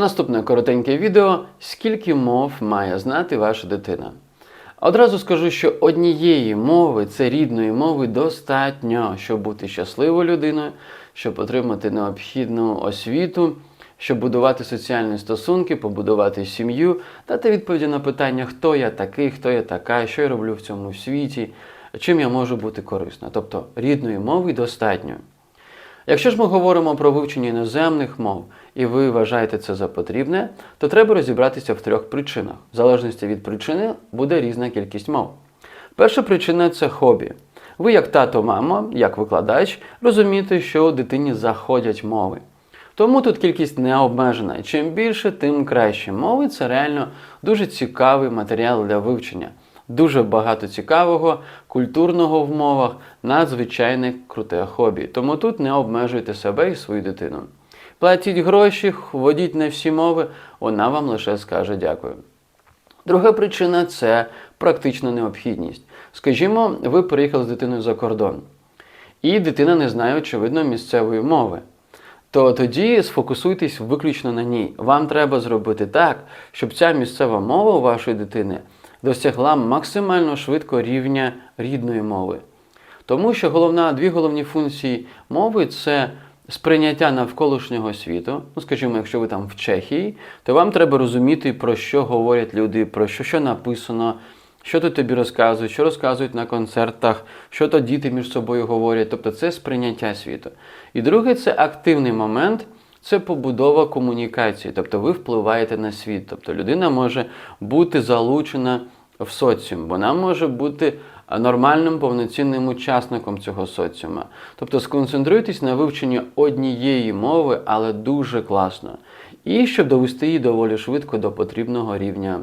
Наступне коротеньке відео: скільки мов має знати ваша дитина. Одразу скажу, що однієї мови, це рідної мови, достатньо, щоб бути щасливою людиною, щоб отримати необхідну освіту, щоб будувати соціальні стосунки, побудувати сім'ю, дати відповіді на питання, хто я такий, хто я така, що я роблю в цьому світі, чим я можу бути корисна. Тобто рідної мови достатньо. Якщо ж ми говоримо про вивчення іноземних мов, і ви вважаєте це за потрібне, то треба розібратися в трьох причинах. В залежності від причини буде різна кількість мов. Перша причина це хобі. Ви, як тато, мама, як викладач, розумієте, що дитині заходять мови. Тому тут кількість не обмежена. Чим більше, тим краще. Мови це реально дуже цікавий матеріал для вивчення. Дуже багато цікавого, культурного в мовах, надзвичайне круте хобі. Тому тут не обмежуйте себе і свою дитину. Платіть гроші, водіть на всі мови, вона вам лише скаже дякую. Друга причина це практична необхідність. Скажімо, ви приїхали з дитиною за кордон, і дитина не знає, очевидно, місцевої мови. То тоді сфокусуйтесь виключно на ній. Вам треба зробити так, щоб ця місцева мова у вашої дитини досягла максимально швидко рівня рідної мови. Тому що головна, дві головні функції мови це сприйняття навколишнього світу. Ну, скажімо, якщо ви там в Чехії, то вам треба розуміти, про що говорять люди, про що, що написано, що тут тобі розказують, що розказують на концертах, що то діти між собою говорять. Тобто це сприйняття світу. І друге, це активний момент. Це побудова комунікації, тобто ви впливаєте на світ. Тобто людина може бути залучена в соціум, вона може бути нормальним повноцінним учасником цього соціума. Тобто сконцентруйтесь на вивченні однієї мови, але дуже класно. І щоб довести її доволі швидко до потрібного рівня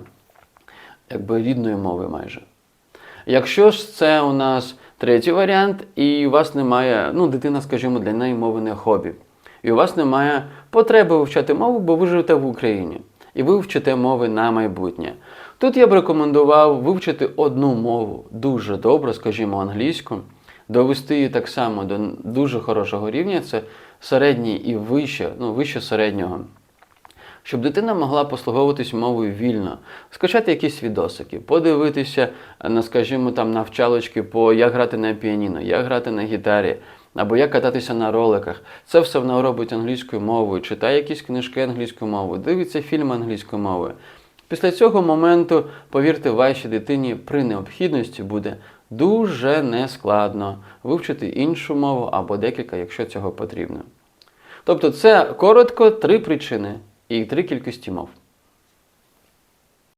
якби рідної мови майже. Якщо ж це у нас третій варіант, і у вас немає, ну, дитина, скажімо, для неї мови не хобі, і у вас немає потреби вивчати мову, бо ви живете в Україні, і ви вчите мови на майбутнє. Тут я б рекомендував вивчити одну мову дуже добре, скажімо, англійську, довести її так само до дуже хорошого рівня, це середній і вище, ну, вище середнього щоб дитина могла послуговуватись мовою вільно, скачати якісь відосики, подивитися на, скажімо, там навчалочки по як грати на піаніно, як грати на гітарі, або як кататися на роликах. Це все вона робить англійською мовою, читає якісь книжки англійською мовою, дивиться фільми англійською мовою. Після цього моменту, повірте, вашій дитині при необхідності буде дуже нескладно вивчити іншу мову або декілька, якщо цього потрібно. Тобто, це коротко три причини і три кількості мов.